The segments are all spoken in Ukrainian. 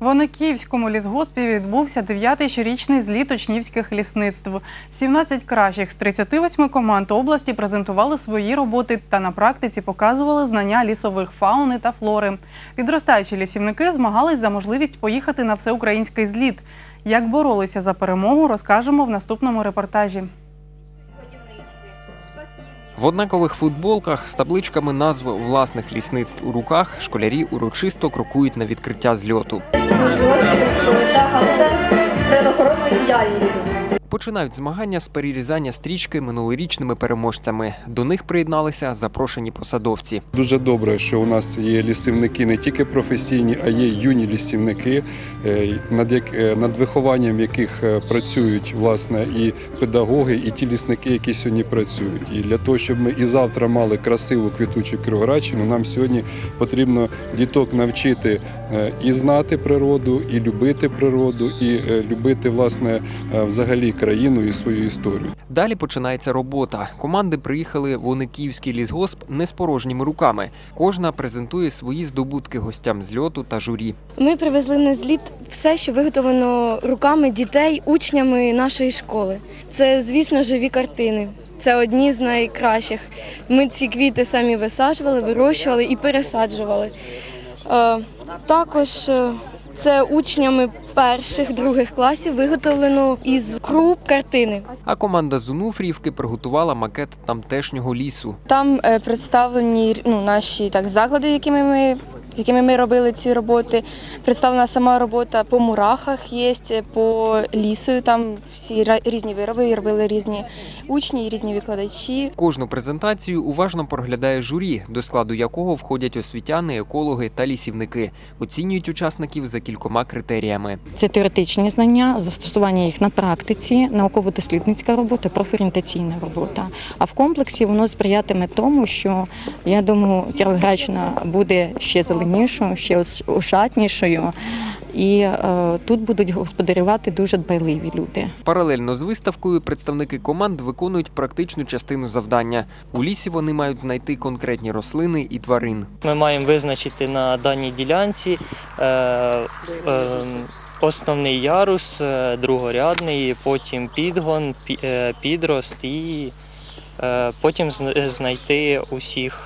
В Ониківському лісгоспі відбувся 9-й щорічний зліт учнівських лісництв. 17 кращих з 38 команд області презентували свої роботи та на практиці показували знання лісових фауни та флори. Підростаючі лісівники змагались за можливість поїхати на всеукраїнський зліт. Як боролися за перемогу, розкажемо в наступному репортажі. В однакових футболках з табличками назв власних лісництв у руках школярі урочисто крокують на відкриття зльоту. Починають змагання з перерізання стрічки минулорічними переможцями. До них приєдналися запрошені посадовці. Дуже добре, що у нас є лісівники не тільки професійні, а є юні лісівники, е, над, як, е, над вихованням яких е, працюють власне і педагоги, і ті лісники, які сьогодні працюють. І для того, щоб ми і завтра мали красиву квітучу Кіровоградщину, нам сьогодні потрібно діток навчити і знати природу, і любити природу, і любити власне взагалі країну і свою історію. Далі починається робота. Команди приїхали в Ониківський лісгосп не з порожніми руками. Кожна презентує свої здобутки гостям зльоту та журі. Ми привезли на зліт все, що виготовлено руками дітей, учнями нашої школи. Це, звісно, живі картини. Це одні з найкращих. Ми ці квіти самі висаджували, вирощували і пересаджували. Е, Також е, це учнями перших, других класів виготовлено із круп картини. А команда з Унуфріївки приготувала макет тамтешнього лісу. Там е, представлені ну, наші так, заклади, якими ми, якими ми робили ці роботи. Представлена сама робота по мурахах є, по лісу. Там всі різні вироби робили різні учні, і різні викладачі. Кожну презентацію уважно проглядає журі, до складу якого входять освітяни, екологи та лісівники. Оцінюють учасників за кількома критеріями. Це теоретичні знання, застосування їх на практиці, науково-дослідницька робота, профорієнтаційна робота. А в комплексі воно сприятиме тому, що я думаю, Кіровоградщина буде ще зеленішою, ще ошатнішою, і е, тут будуть господарювати дуже дбайливі люди. Паралельно з виставкою представники команд виконують практичну частину завдання. У лісі вони мають знайти конкретні рослини і тварин. Ми маємо визначити на даній ділянці е, е, основний ярус, е, другорядний, потім підгон, е, підрост і е, потім знайти усіх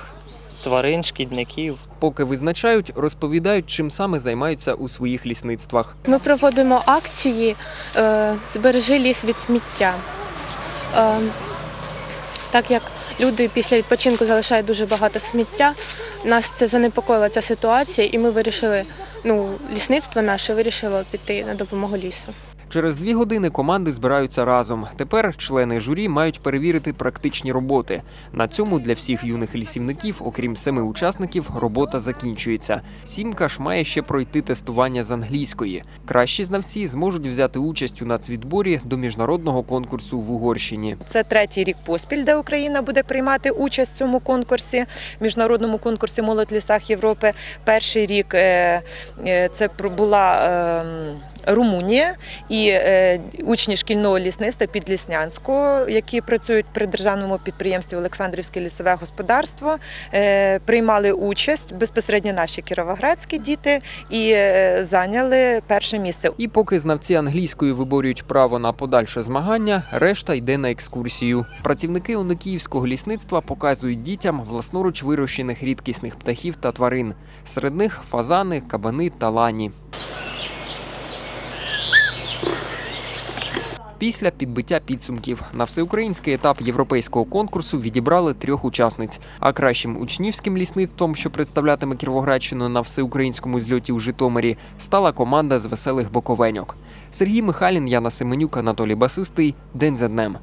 тварин, шкідників. Поки визначають, розповідають, чим саме займаються у своїх лісництвах. Ми проводимо акції е, Збережи ліс від сміття. Е, так як люди після відпочинку залишають дуже багато сміття, нас це занепокоїла ця ситуація, і ми вирішили, ну, лісництво наше вирішило піти на допомогу лісу. Через дві години команди збираються разом. Тепер члени журі мають перевірити практичні роботи. На цьому для всіх юних лісівників, окрім семи учасників, робота закінчується. Сімка ж має ще пройти тестування з англійської. Кращі знавці зможуть взяти участь у нацвідборі до міжнародного конкурсу в Угорщині. Це третій рік поспіль, де Україна буде приймати участь в цьому конкурсі, міжнародному конкурсі Молодь лісах Європи. Перший рік е, е, це була. Румунія і е, учні шкільного лісництва Підліснянського, які працюють при державному підприємстві Олександрівське лісове господарство, е, приймали участь безпосередньо наші кіровоградські діти і е, зайняли перше місце. І поки знавці англійської виборюють право на подальше змагання, решта йде на екскурсію. Працівники Оникіївського лісництва показують дітям власноруч вирощених рідкісних птахів та тварин. Серед них фазани, кабани та лані. Після підбиття підсумків на всеукраїнський етап європейського конкурсу відібрали трьох учасниць. А кращим учнівським лісництвом, що представлятиме Кіровоградщину на всеукраїнському зльоті у Житомирі, стала команда з веселих боковеньок. Сергій Михайлін, Яна Семенюк, Анатолій Басистий. День за днем.